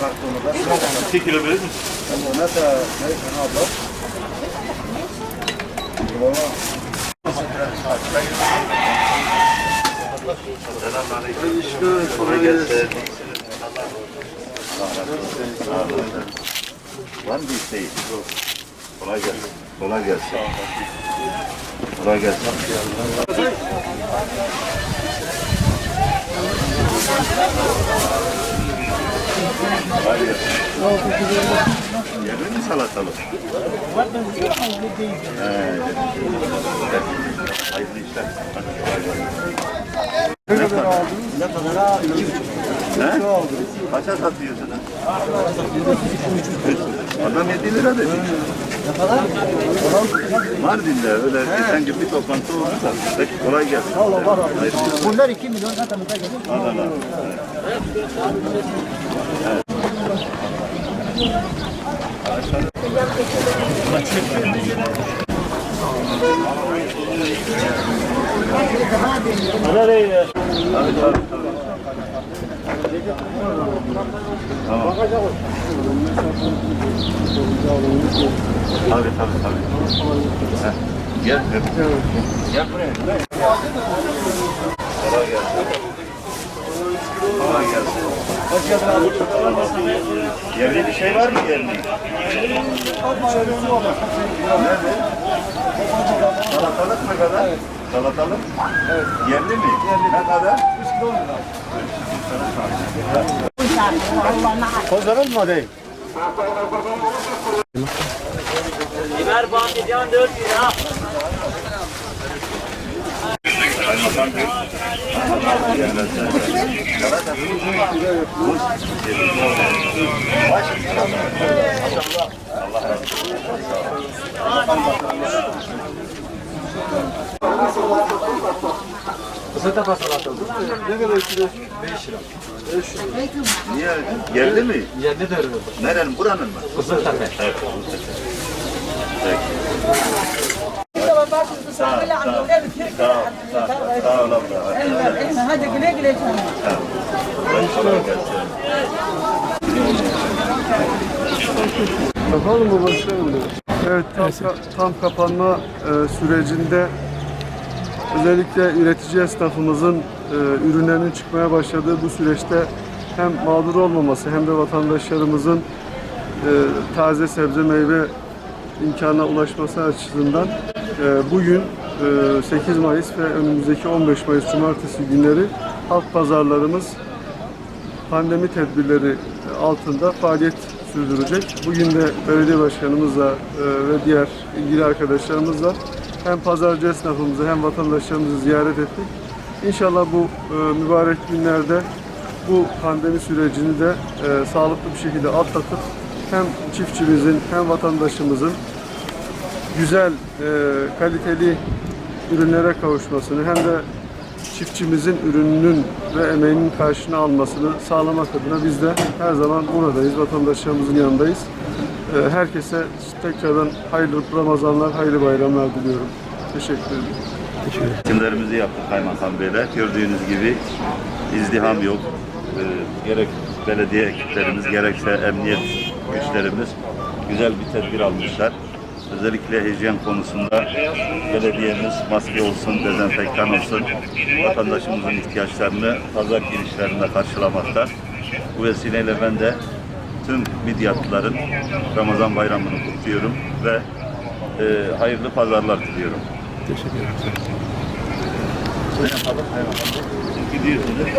2 kilo verir misin? Selamünaleyküm. Kolay gelsin. Var mı bir isteği? Kolay gelsin. Kolay gelsin. Kolay gelsin. Kolay gelsin. Yerli mi. Ne kadar? Ne kadara iki buçuk. He? Kaça satıyorsun? Adam 7 lira dedi. Ne kadar? Mardin'de öyle geçen gün bir toplantı oldu da. Peki kolay gelsin. Allah var abi. Hayırlı işler. Bunlar iki milyon zaten bize gelir. Adana. Tabii tabii tabii. Tamam. Tabii tabii tabii. Heh, Gel. Gel, buraya. Kolay gelsin. Kolay gelsin. Hoş geldin abi. Yerli bir şey var mı yerli? Nerede? Salatalık ne kadar? Salatalık? Evet. Yerli mi? Ne kadar? Kozların mı değil? Biber bandidyan 4 lira. Allah razı olsun. Kısata pasal atıldı. Ne kadar istiyorsun? 5 lira. Niye? Yerli mi? Yerine de öyle. Nerenin? Buranın mı? Be. Evet. Peki. Sağ ol, sağ ol. Sağ ol, sağ ol. Sağ ol abla. Hadi güle güle canım. Kolay gelsin. Bakalım mı başkanım? Evet, tam, tam kapanma e, sürecinde özellikle üretici esnafımızın e, ürünlerinin çıkmaya başladığı bu süreçte hem mağdur olmaması hem de vatandaşlarımızın e, taze sebze meyve imkanına ulaşması açısından e, bugün e, 8 Mayıs ve önümüzdeki 15 Mayıs Cumartesi günleri halk pazarlarımız pandemi tedbirleri altında faaliyet sürdürecek. Bugün de belediye başkanımızla e, ve diğer ilgili arkadaşlarımızla hem pazarcı esnafımızı hem vatandaşlarımızı ziyaret ettik. İnşallah bu e, mübarek günlerde bu pandemi sürecini de e, sağlıklı bir şekilde atlatıp hem çiftçimizin hem vatandaşımızın güzel, e, kaliteli ürünlere kavuşmasını hem de çiftçimizin ürününün ve emeğinin karşını almasını sağlamak adına biz de her zaman buradayız, vatandaşlarımızın yanındayız. E, herkese tekrardan hayırlı Ramazanlar, hayırlı bayramlar diliyorum. Teşekkür ederim. Seçimlerimizi yaptık Kaymakam Bey'le. Gördüğünüz gibi izdiham yok. Ee, gerek belediye ekiplerimiz gerekse emniyet güçlerimiz güzel bir tedbir almışlar. Özellikle hijyen konusunda belediyemiz maske olsun, dezenfektan olsun, vatandaşımızın ihtiyaçlarını pazar girişlerinde karşılamakta. Bu vesileyle ben de tüm midyatlıların Ramazan bayramını kutluyorum ve e, hayırlı pazarlar diliyorum. Gidiyorsunuz.